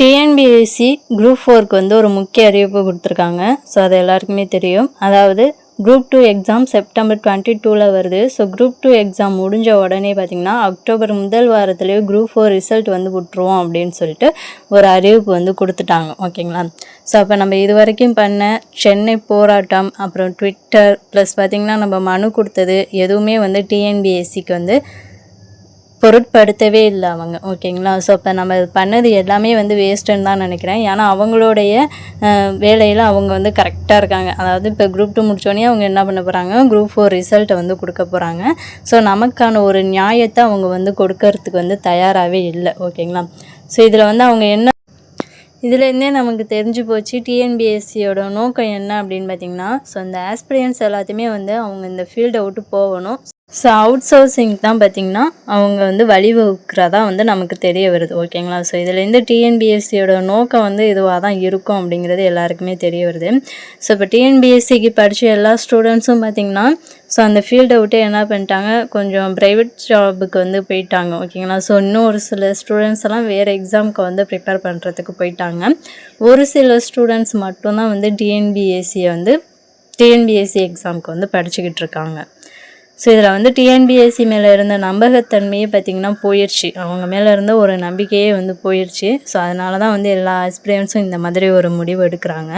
TNPSC group ஃபோருக்கு வந்து ஒரு முக்கிய அறிவிப்பு கொடுத்துருக்காங்க. ஸோ அது எல்லாருக்குமே தெரியும். அதாவது group two exam September twenty டூவில் வருது. ஸோ குரூப் டூ எக்ஸாம் முடிஞ்ச உடனே பார்த்திங்கன்னா அக்டோபர் முதல் வாரத்துலேயே குரூப் ஃபோர் ரிசல்ட் வந்து விட்ருவோம் அப்படின்னு சொல்லிட்டு ஒரு அறிவிப்பு வந்து கொடுத்துட்டாங்க. ஓகேங்களா ஸோ அப்போ நம்ம இது வரைக்கும் பண்ண சென்னை போராட்டம் அப்புறம் ட்விட்டர் ப்ளஸ் பார்த்திங்கன்னா நம்ம மனு கொடுத்தது எதுவுமே வந்து டிஎன்பிஎஸ்சிக்கு வந்து பொருட்படுத்தவே இல்லை அவங்க ஓகேங்களா? ஸோ இப்போ நம்ம பண்ணது எல்லாமே வந்து வேஸ்ட்டுன்னு தான் நினைக்கிறேன். ஏன்னா அவங்களுடைய வேலையில் அவங்க வந்து கரெக்டாக இருக்காங்க. அதாவது இப்போ குரூப் டூ முடித்தோடனே அவங்க என்ன பண்ண போகிறாங்க குரூப் ஃபோர் ரிசல்ட்டை வந்து கொடுக்க போகிறாங்க ஸோ நமக்கான ஒரு நியாயத்தை அவங்க வந்து கொடுக்கறதுக்கு வந்து தயாராகவே இல்லை ஓகேங்களா? ஸோ இதில் வந்து அவங்க என்ன இதுலேருந்தே நமக்கு தெரிஞ்சு போச்சு டிஎன்பிஎஸ்சியோட நோக்கம் என்ன அப்படின்னு பார்த்தீங்கன்னா ஸோ இந்த ஆஸ்பிரியன்ஸ் எல்லாத்தையுமே வந்து அவங்க இந்த ஃபீல்டை விட்டு போகணும். ஸோ அவுட் சோர்சிங் தான் பார்த்திங்கன்னா அவங்க வந்து வழிவகுக்கிறதா வந்து நமக்கு தெரிய வருது ஓகேங்களா ஸோ இதுலேருந்து டிஎன்பிஎஸ்சியோட நோக்கம் வந்து இதுவாக தான் இருக்கும் அப்படிங்கிறது எல்லாருக்குமே தெரிய வருது. ஸோ இப்போ டிஎன்பிஎஸ்சிக்கு படித்த எல்லா ஸ்டூடெண்ட்ஸும் பார்த்திங்கன்னா ஸோ அந்த ஃபீல்டை விட்டு என்ன பண்ணிட்டாங்க? கொஞ்சம் ப்ரைவேட் ஜாபுக்கு வந்து போயிட்டாங்க ஓகேங்களா ஸோ இன்னும் ஒரு சில ஸ்டூடெண்ட்ஸ் எல்லாம் வேறு எக்ஸாமுக்கு வந்து ப்ரிப்பேர் பண்ணுறதுக்கு போயிட்டாங்க. ஒரு சில ஸ்டூடெண்ட்ஸ் மட்டும்தான் வந்து டிஎன்பிஎஸ்சியை வந்து டிஎன்பிஎஸ்சி எக்ஸாமுக்கு வந்து படிச்சுக்கிட்டு இருக்காங்க. ஸோ இதில் வந்து டிஎன்பிஎஸ்சி மேலே இருந்த நம்பகத்தன்மையே பார்த்திங்கன்னா போயிடுச்சு அவங்க மேலே இருந்த ஒரு நம்பிக்கையே வந்து போயிடுச்சு ஸோ அதனால தான் வந்து எல்லா ஆஸ்பிரியன்ஸும் இந்த மாதிரி ஒரு முடிவு எடுக்கிறாங்க.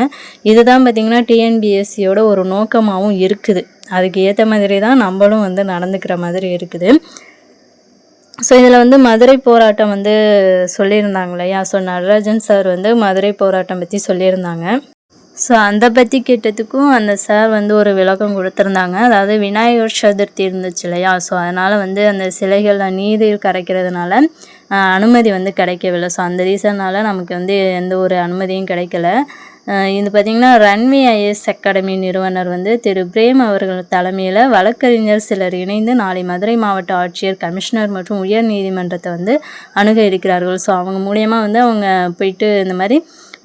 இதுதான் பார்த்திங்கன்னா டிஎன்பிஎஸ்சியோட ஒரு நோக்கமாகவும் இருக்குது. அதுக்கு ஏற்ற மாதிரி தான் நம்மளும் வந்து நடந்துக்கிற மாதிரி இருக்குது. ஸோ இதில் வந்து மதுரை போராட்டம் வந்து சொல்லியிருந்தாங்க இல்லையா? ஸோ நடராஜன் சார் வந்து மதுரை போராட்டம் பற்றி சொல்லியிருந்தாங்க. ஸோ அந்த பற்றி கேட்டதுக்கும் அந்த சார் வந்து ஒரு விளக்கம் கொடுத்துருந்தாங்க. அதாவது விநாயகர் சதுர்த்தி இருந்துச்சு இல்லையா? ஸோ அதனால் வந்து அந்த சிலைகளில் நீதியில் கரைக்கிறதுனால அனுமதி வந்து கிடைக்கவில்லை. ஸோ அந்த ரீசனால் நமக்கு வந்து எந்த ஒரு அனுமதியும் கிடைக்கல. இது பார்த்திங்கன்னா ரன்வி ஐஎஸ் அகாடமி நிறுவனர் வந்து திரு பிரேம் அவர்கள் தலைமையில் வழக்கறிஞர் சிலர் இணைந்து நாளை மதுரை மாவட்ட ஆட்சியர் கமிஷனர் மற்றும் உயர் நீதிமன்றத்தை வந்து அணுக இருக்கிறார்கள். ஸோ அவங்க மூலியமாக வந்து அவங்க போயிட்டு இந்த மாதிரி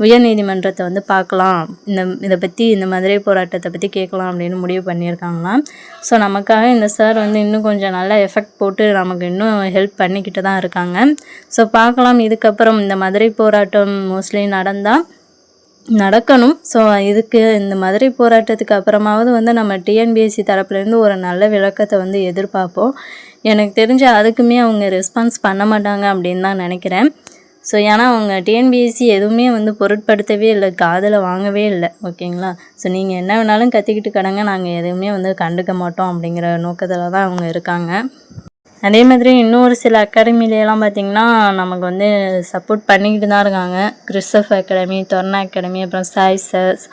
உயர்நீதிமன்றத்தை வந்து பார்க்கலாம். இந்த இதை பற்றி இந்த மதுரை போராட்டத்தை பற்றி கேட்கலாம் அப்படின்னு முடிவு பண்ணியிருக்காங்களாம் ஸோ நமக்காக இந்த சார் வந்து இன்னும் கொஞ்சம் நல்லா எஃபெக்ட் போட்டு நமக்கு இன்னும் ஹெல்ப் பண்ணிக்கிட்டு தான் இருக்காங்க. ஸோ பார்க்கலாம். இதுக்கப்புறம் இந்த மதுரை போராட்டம் மோஸ்ட்லி நடந்தால் நடக்கணும். ஸோ இதுக்கு இந்த மதுரை போராட்டத்துக்கு அப்புறமாவது வந்து நம்ம டிஎன்பிஎஸ்சி தரப்புலேருந்து ஒரு நல்ல விளக்கத்தை வந்து எதிர்பார்ப்போம். எனக்கு தெரிஞ்ச அதுக்குமே அவங்க ரெஸ்பான்ஸ் பண்ண மாட்டாங்க அப்படின்னு தான் நினைக்கிறேன். ஸோ ஏன்னா அவங்க டிஎன்பிஎஸ்சி எதுவுமே வந்து பொருட்படுத்தவே இல்லை காதில் வாங்கவே இல்லை ஓகேங்களா? ஸோ நீங்கள் என்ன வேணாலும் கற்றுக்கிட்டு கடங்க நாங்கள் எதுவுமே வந்து கண்டுக்க மாட்டோம் அப்படிங்கிற நோக்கத்தில் தான் அவங்க இருக்காங்க. அதே மாதிரி இன்னொரு சில அகாடமிலலாம் பார்த்திங்கன்னா நமக்கு வந்து சப்போர்ட் பண்ணிக்கிட்டு தான் இருக்காங்க. கிறிஸ்டப் அகாடமி தொர்னா அகாடமி அப்புறம் சாய் சர்ஸ்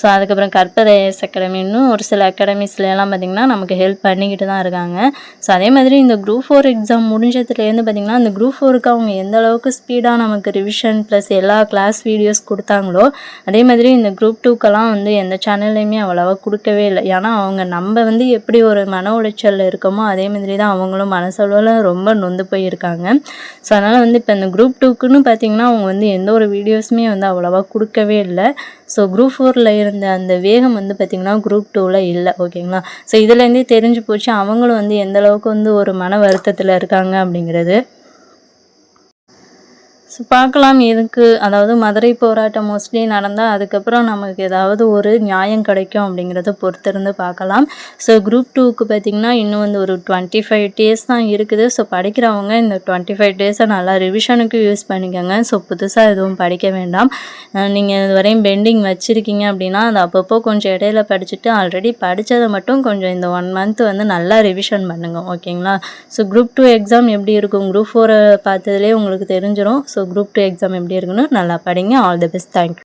ஸோ அதுக்கப்புறம் கற்பதேஸ் அகாடமின்னு ஒரு சில அகாடமிஸ்லாம் பார்த்திங்கன்னா நமக்கு ஹெல்ப் பண்ணிக்கிட்டு தான் இருக்காங்க. ஸோ அதே மாதிரி இந்த குரூப் ஃபோர் எக்ஸாம் முடிஞ்சதுலேருந்து பார்த்திங்கன்னா அந்த குரூப் ஃபோருக்கு அவங்க எந்த அளவுக்கு ஸ்பீடாக நமக்கு ரிவிஷன் ப்ளஸ் எல்லா கிளாஸ் வீடியோஸ் கொடுத்தாங்களோ அதே மாதிரி இந்த குரூப் டூக்கெல்லாம் வந்து எந்த சேனல்லையுமே அவ்வளோவா கொடுக்கவே இல்லை. ஏன்னா அவங்க நம்ம வந்து எப்படி ஒரு மன உளைச்சலில் இருக்கோமோ அதே மாதிரி தான் அவங்களும் மனசளவில் ரொம்ப நொந்து போயிருக்காங்க. ஸோ அதனால் வந்து இப்போ இந்த குரூப் டூக்குன்னு பார்த்திங்கன்னா அவங்க வந்து எந்த ஒரு வீடியோஸுமே வந்து அவ்வளோவா கொடுக்கவே இல்லை. ஸோ குரூப் ஃபோரில் இருந்த அந்த வேகம் வந்து பார்த்திங்கன்னா குரூப் டூவில் இல்லை ஓகேங்களா ஸோ இதுலேருந்தே தெரிஞ்சு போச்சு அவங்களும் வந்து எந்த அளவுக்கு வந்து ஒரு மன வருத்தத்தில் இருக்காங்க அப்படிங்கிறது. ஸோ பார்க்கலாம் எதுக்கு? அதாவது மதுரை போராட்டம் மோஸ்ட்லி நடந்தால் அதுக்கப்புறம் நமக்கு ஏதாவது ஒரு நியாயம் கிடைக்கும் அப்படிங்கிறத பொறுத்திருந்து பார்க்கலாம். ஸோ குரூப் டூக்கு பார்த்திங்கன்னா இன்னும் வந்து ஒரு டுவெண்ட்டி ஃபைவ் டேஸ் தான் இருக்குது. ஸோ படிக்கிறவங்க இந்த டுவெண்ட்டி ஃபைவ் டேஸை நல்லா ரிவிஷனுக்கு யூஸ் பண்ணிக்கோங்க. ஸோ புதுசாக எதுவும் படிக்க வேண்டாம். நீங்கள் இதுவரையும் பெண்டிங் வச்சுருக்கீங்க அப்படின்னா அது அப்பப்போ கொஞ்சம் இடையில படிச்சுட்டு ஆல்ரெடி படித்ததை மட்டும் கொஞ்சம் இந்த ஒன் மந்த் வந்து நல்லா ரிவிஷன் பண்ணுங்க. ஓகேங்களா ஸோ குரூப் டூ எக்ஸாம் எப்படி இருக்கும்? குரூப் ஃபோரை பார்த்ததுலேயே உங்களுக்கு தெரிஞ்சிடும் ஸோ குரூப் டூ எக்ஸாம் எப்படி இருக்குன்னு நல்லா படிங்க. All the best thank you